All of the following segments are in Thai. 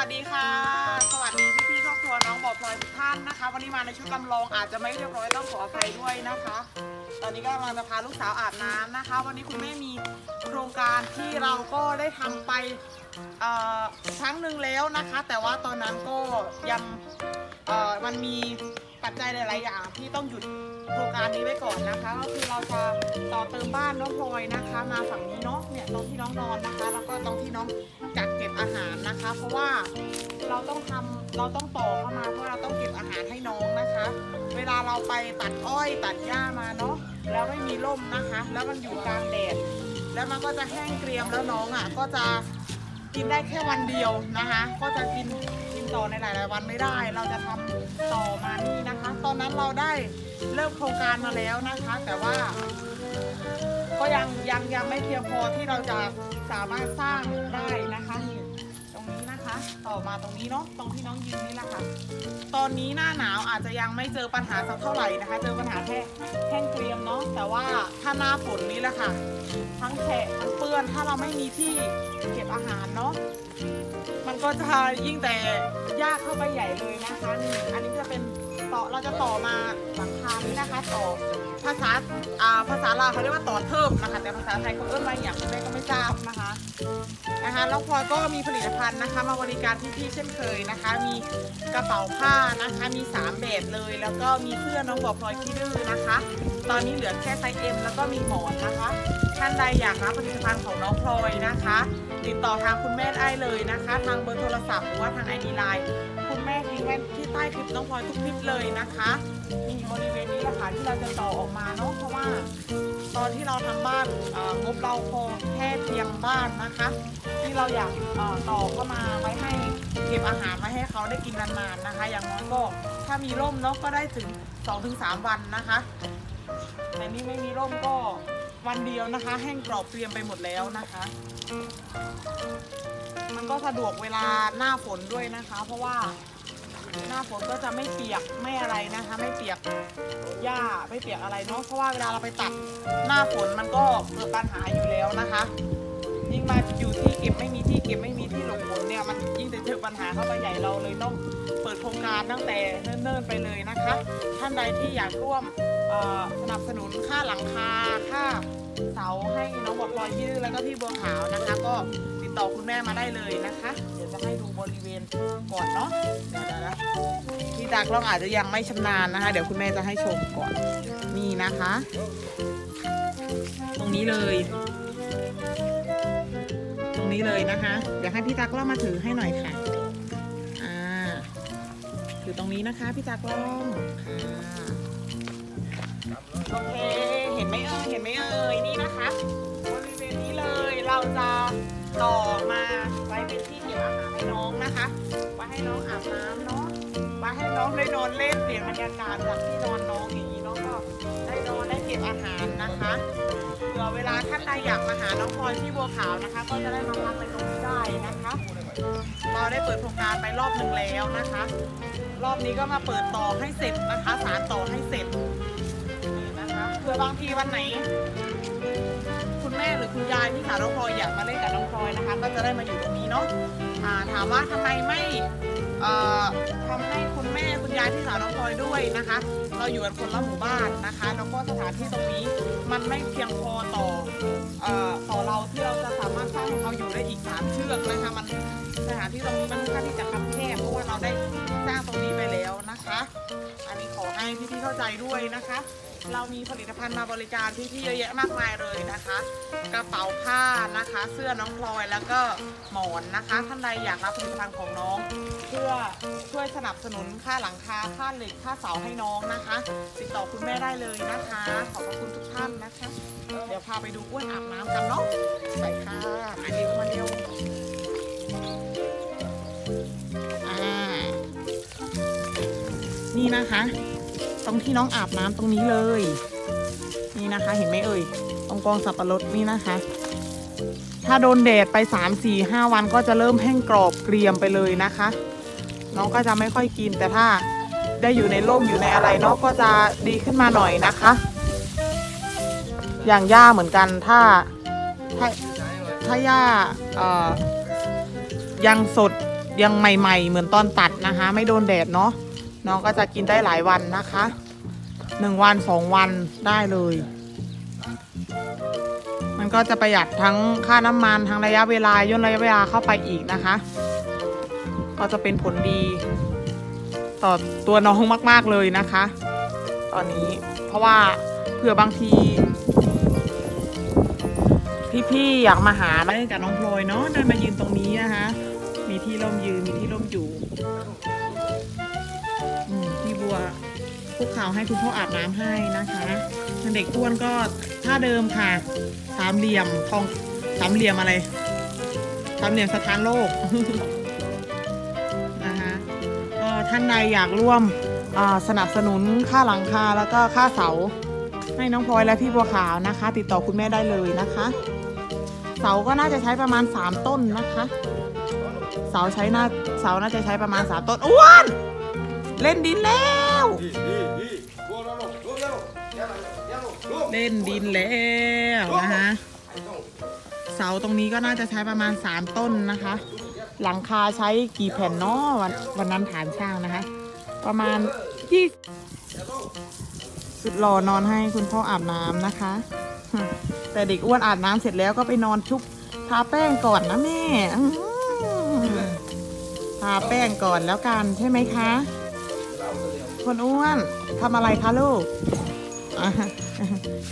วัสดีค่ะ สวัสดีพี่พี่ๆครอบครัวน้องบอกพลอยทุกท่านนะคะ วันนี้มาในชุดลำลองอาจจะไม่เรียบร้อยต้องขออภัยด้วยนะคะ ตอนนี้ก็กำลังจะพาลูกสาวอาบน้ำนะคะ วันนี้คุณแม่มีโครงการที่เราก็ได้ทำไปเอ่อครั้งหนึ่งแล้วนะคะ แต่ว่าตอนนั้นก็ยังเอ่อมันมี ปัจจัยหลายๆอย่างที่ต้องหยุดโครงการนี้ไว้ก่อนนะคะ ก็คือเราจะต่อเติมบ้านน้องพลอยนะคะ มาฝั่งนี้เนาะเนี่ยตรงที่น้องนอนนะคะ แล้วก็ตรงที่น้องกักเก็บอาหารนะคะ เพราะว่าเราต้องทำเราต้องต่อเข้ามาเพราะเราต้องเก็บอาหารให้น้องนะคะ เวลาเราไปตัดอ้อยตัดหญ้ามาเนาะแล้วไม่มีร่มนะคะ แล้วมันอยู่กลางแดดแล้วมันก็จะแห้งเกรียมแล้วน้องอะก็จะกินได้แค่วันเดียวนะคะ ก็จะกิน ต่อในหลาย ๆ วันไม่ได้ เราจะทำต่อมานี่นะคะ ตอนนั้นเราได้เริ่มโครงการมาแล้วนะคะ แต่ว่า ก็ยังยังยังไม่เพียงพอที่เราจะสามารถสร้างได้นะคะนี่ตรงนี้นะคะ ต่อมาตรงนี้เนาะตรงที่น้องยืนนี่แหละค่ะตอนนี้หน้าหนาวอาจจะยังไม่เจอปัญหาสักเท่าไหร่นะคะ เจอปัญหาแค่แห้งเกรียมเนาะแต่ว่าถ้าหน้าฝนนี้แหละค่ะ ทั้งแฉะทั้งเปื้อนถ้าเราไม่มีที่เก็บอาหารเนาะมัน ก็จะยิ่งแต่ยากเข้าไปใหญ่เลยนะคะนี่อันนี้จะเป็นต่อเราจะต่อมาหลังคานี้นะคะ ต่อภาษาอ่าภาษาลาวเขาเรียกว่าต่อเทิมนะคะ แต่ภาษาไทยเขาเอิ้นว่าอย่างแม่ก็ไม่ทราบนะคะนะคะแล้วพลอยก็มีผลิตภัณฑ์นะคะ มาบริการพี่ๆเช่นเคยนะคะ มีกระเป๋าผ้านะคะ มี 3 แบบเลย แล้วก็มีเสื้อน้องบอกพลอยขี้ดื้อนะคะ ตอนนี้เหลือแค่ไซส์เอ็มแล้วก็มีหมอนนะคะ ท่านใดอยากรับผลิตภัณฑ์ของน้องพลอยนะคะ ติดต่อทางคุณแม่ได้เลยนะคะ ทางเบอร์โทรศัพท์หรือว่าทางไอดีไลน์คุณแม่ทิ้งไว้ที่ใต้คลิปน้องพลอยทุกคลิปเลยนะคะมีบริเวณนี้แหละค่ะที่เราจะต่อออกมาเนาะเพราะว่า ตอนที่เราทำบ้านงบเราพอแค่เพียงบ้านนะคะ ที่เราอยากเอ่อต่อก็มาไว้ให้เก็บอาหารไว้ให้เขาได้กินนานๆนะคะ อย่างน้อยก็ถ้ามีร่มเนาะก็ได้ถึง 2-3 วันนะคะแต่นี่ไม่มีร่มก็ วันเดียวนะคะ แห้งกรอบเตรียมไปหมดแล้วนะคะ มันก็สะดวกเวลาหน้าฝนด้วยนะคะ เพราะว่าหน้าฝนก็จะไม่เปียกไม่อะไรนะคะ ไม่เปียกหญ้าไม่เปียกอะไรเนาะเพราะว่าเวลาเราไปตัดหน้าฝนมันก็เกิดปัญหาอยู่แล้วนะคะยิ่งมาอยู่ที่เก็บไม่มีที่เก็บไม่มีที่หลบฝนเนี่ยมันยิ่งจะเจอปัญหาเข้าไปใหญ่เราเลยต้องเปิดโครงการตั้งแต่เนิ่นๆไปเลยนะคะ ท่านใดที่อยากร่วม เอ่อสนับสนุนค่าหลังคาค่าเสาให้น้องบอดลอยที่ดื้อแล้วก็พี่บัวขาวนะคะ ก็ติดต่อคุณแม่มาได้เลยนะคะ เดี๋ยวจะให้ดูบริเวณก่อนเนาะเดี๋ยวนะพี่ตากล้องอาจจะยังไม่ชำนาญนะคะ เดี๋ยวคุณแม่จะให้ชมก่อนนี่นะคะ ตรงนี้เลย ตรงนี้เลยนะคะ เดี๋ยวให้พี่ตากล้องมาถือให้หน่อยค่ะอ่าถือตรงนี้นะคะ พี่ตากล้องค่ะ โอเค เห็นไหมเอ่ย เห็นไหมเอ่ย นี่นะคะบริเวณนี้เลย เราจะต่อมาไว้เป็นที่เก็บอาหารให้น้องนะคะ ไว้ให้น้องอาบน้ำเนาะไว้ให้น้องได้นอนเล่นเปลี่ยนบรรยากาศจากที่นอนน้องอย่างนี้เนาะก็ได้นอนได้เก็บอาหารนะคะเผื่อเวลาท่านใดอยากมาหาน้องพลอยที่บัวขาวนะคะ ก็จะได้มาพักในตรงนี้ได้นะคะ เราได้เปิดโครงการไปรอบหนึ่งแล้วนะคะ รอบนี้ก็มาเปิดต่อให้เสร็จนะคะ สารต่อให้เสร็จ ผื่อบางทีวันไหน คุณแม่หรือคุณยายที่สาวน้องพลอยอยากมาเล่นกับน้องพลอยนะคะ ก็จะได้มาอยู่ตรงนี้เนาะอ่าถามว่าทำไมไม่เอ่อทำให้คุณแม่คุณยายที่สาวน้องพลอยด้วยนะคะ เราอยู่กันคนละหมู่บ้านนะคะแล้วก็สถานที่ตรงนี้มันไม่เพียงพอต่อเอ่อต่อเราที่เราจะสามารถสร้างให้เขาอยู่ได้อีกสามเชือกนะคะมันสถานที่ตรงนี้มันค่อนข้างที่จะคับแคบเพราะว่าเราได้สร้างตรงนี้ไปแล้วนะคะ อันนี้ขอให้พี่ๆเข้าใจด้วยนะคะ เรามีผลิตภัณฑ์มาบริการพี่ๆเยอะแยะมากมายเลยนะคะ กระเป๋าผ้านะคะ เสื้อน้องพลอยแล้วก็หมอนนะคะ ท่านใดอยากรับผลิตภัณฑ์ของน้อง เพื่อช่วยสนับสนุนค่าหลังคาค่าเหล็กค่าเสาให้น้องนะคะติดต่อคุณแม่ได้เลยนะคะ ขอบพระคุณทุกท่านนะคะ เดี๋ยวพาไปดูอ้วนอาบน้ำกันเนาะไปค่ะมาเร็วมาเร็วอ่านี่นะคะ รงที่น้องอาบน้ำตรงนี้เลย นี่นะคะ เห็นไหมเอ่ยตรงกองสับปะรดนี่นะคะ ถ้าโดนแดดไป3 4 5วันก็จะเริ่มแห้งกรอบเกรียมไปเลยนะคะ น้องก็จะไม่ค่อยกินแต่ถ้าได้อยู่ในร่มอยู่ในอะไรเนาะก็จะดีขึ้นมาหน่อยนะคะ อย่างหญ้าเหมือนกันถ้าถ้าถ้าหญ้ายังสดยังใหม่ ๆ เหมือนตอนตัดนะคะ ไม่โดนแดดเนาะ น้องก็จะกินได้หลายวันนะคะหนึ่งวันสองวันได้เลย มันก็จะประหยัดทั้งค่าน้ำมันทั้งระยะเวลาย่นระยะเวลาเข้าไปอีกนะคะ ก็จะเป็นผลดี ต่อตัวน้องมากๆเลยนะคะ ตอนนี้เพราะว่าเผื่อบางทีพี่ๆอยากมาหามาเล่กับน้องพลอยเนาะเดินมายืนตรงนี้นะคะ มีที่ร่มยืนมีที่ร่มอยู่ พวคุกเข่าวให้คุณพ่ออาบน้ำให้นะคะเด็กอ้วนก็ท่าเดิมค่ะ สามเหลี่ยมทองสามเหลี่ยมอะไร สามเหลี่ยมสถานโลกนะคะก็ท่านใดอยากร่วมสนับสนุนค่าหลังคาแล้วก็ค่าเสา ให้น้องพลอยและพี่บัวขาวนะคะ ติดต่อคุณแม่ได้เลยนะคะ เสาก็น่าจะใช้ประมาณ 3 ต้นนะคะ เสาใช้น่าเสาน่าจะใช้ประมาณ 3 ต้นอ้วน เล่นดินแล้ว เล่นดินแล้วนะคะเสาตรงนี้ก็น่าจะใช้ประมาณ 3 ต้นนะคะ หลังคาใช้กี่แผ่นเนาะวันวันนั้นฐานช่างนะคะ ประมาณยี่สุดหล่อนอนให้คุณพ่ออาบน้ำนะคะ แต่เด็กอ้วนอาบน้ำเสร็จแล้วก็ไปนอนชุบทาแป้งก่อนนะแม่ทาแป้งก่อนแล้วกันใช่ไหมคะ คนอ้วนทำอะไรคะลูก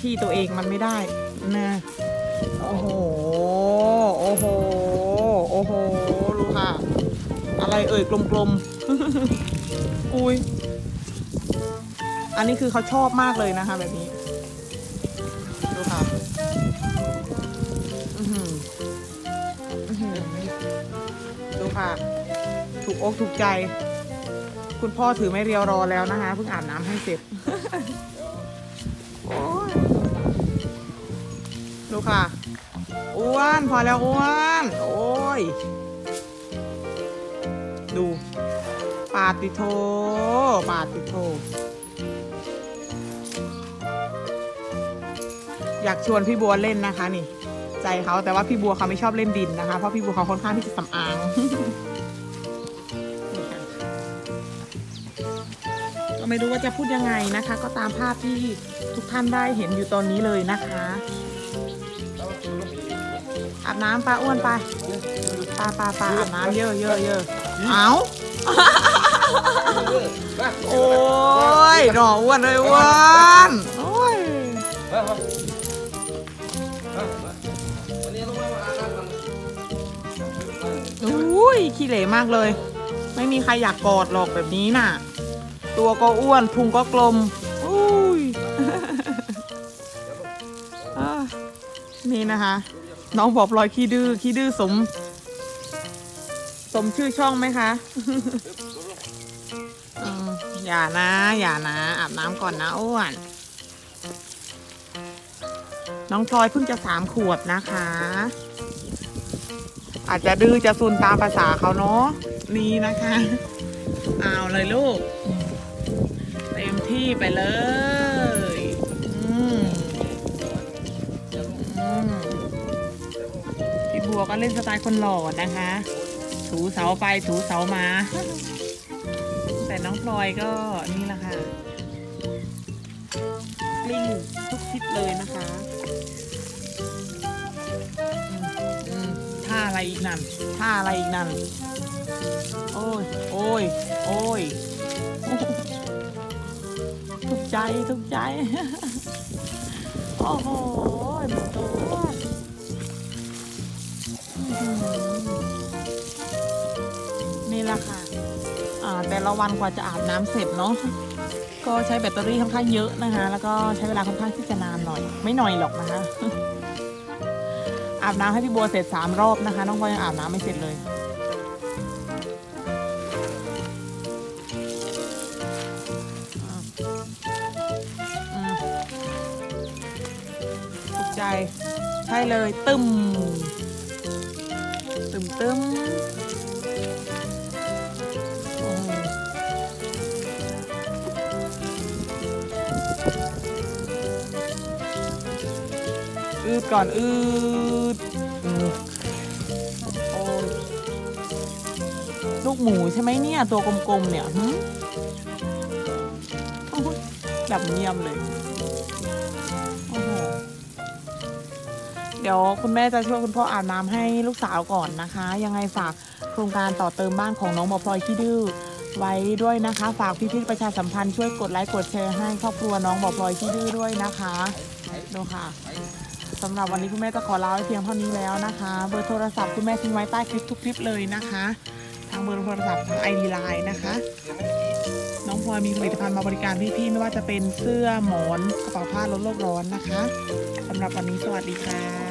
ที่ตัวเองมันไม่ได้นะโอ้โห โอ้โห โอ้โหดูค่ะ อะไรเอ่ยกลมๆ อุ้ย อันนี้คือเขาชอบมากเลยนะคะ แบบนี้ ดูค่ะอือหืออื้อหือดูค่ะ ถูกอกถูกใจ คุณพ่อถือไม่เรียวรอแล้วนะคะเพิ่งอาบน้ำให้เสร็จโอ้ยดูค่ะ อ้วน พอแล้วอ้วน โอ้ย ดู ปาติโท ปาติโท อยากชวนพี่บัวเล่นนะคะนี่ ใจเขาแต่ว่าพี่บัวเขาไม่ชอบเล่นดินนะคะ เพราะพี่บัวเขาค่อนข้างที่จะสำอาง ไม่รู้ว่าจะพูดยังไงนะคะ ก็ตามภาพที่ทุกท่านได้เห็นอยู่ตอนนี้เลยนะคะอาบน้ำปลาอ้วนไปปลาปลาปลาอาบน้ำเยอะเยอะเยอะเอาโอ้ยหน่ออ้วนเลยอ้วนโอ้ยอุ้ยขี้เหร่มากเลย ไม่มีใครอยากกอดหรอกแบบนี้น่ะ ตัวก็อ้วนพุงก็กลมอุ้ยนี่นะคะ น้องบอกลอยขี้ดื้อขี้ดื้อสม สมชื่อช่องไหมคะอย่านะ อย่านะ อาบน้ำก่อนนะอ้วน น้องพลอยเพิ่งจะสามขวบนะคะ อาจจะดื้อจะซุนตามภาษาเขาเนาะนี่นะคะ เอาเลยลูก ที่ไปเลยอืมอืมพี่บัวก็เล่นสไตล์คนหล่อนะคะ ถูเสาไปถูเสามา แต่น้องพลอยก็นี่แหละค่ะกลิ้งทุกทิศเลยนะคะอืมท่าอะไรอีกนั่นท่าอะไรอีกนั่น โอ้ย โอ้ย โอ้ย ถูกใจถูกใจ โอ้โหหนูตัวนี่แหละค่ะอ่าแต่ละวันกว่าจะอาบน้ำเสร็จเนาะก็ใช้แบตเตอรี่ค่อนข้างเยอะนะคะ แล้วก็ใช้เวลาค่อนข้างที่จะนานหน่อย ไม่หน่อยหรอกนะคะ อาบน้ำให้พี่บัวเสร็จสามรอบนะคะ น้องพลอยยังอาบน้ำไม่เสร็จเลย ใจ ใช่เลยตึมตึมตึมอืดก่อนอืดลูกหมูใช่ไหมเนี่ย ตัวกลมๆเนี่ยหึโอ้โหแบบเยี่ยมเลย ดี๋ยวคุณแม่จะช่วยคุณพ่ออาบน้ำให้ลูกสาวก่อนนะคะ ยังไงฝากโครงการต่อเติมบ้านของน้องหมอพลอยขี้ดื้อไว้ด้วยนะคะ ฝากพี่ๆประชาสัมพันธ์ช่วยกดไลค์กดแชร์ให้ครอบครัวน้องหมอพลอยขี้ดื้อด้วยนะคะดูค่ะสำหรับวันนี้คุณแม่จะขอลาไว้เพียงเท่านี้แล้วนะคะ เบอร์โทรศัพท์คุณแม่ทิ้งไว้ใต้คลิปทุกคลิปเลยนะคะ ทางเบอร์โทรศัพท์ทางไอดีไลน์นะคะ น้องพลอยมีผลิตภัณฑ์มาบริการพี่ๆไม่ว่าจะเป็นเสื้อหมอนกระเป๋าผ้าลดโลกร้อนนะคะสำหรับวันนี้สวัสดีค่ะ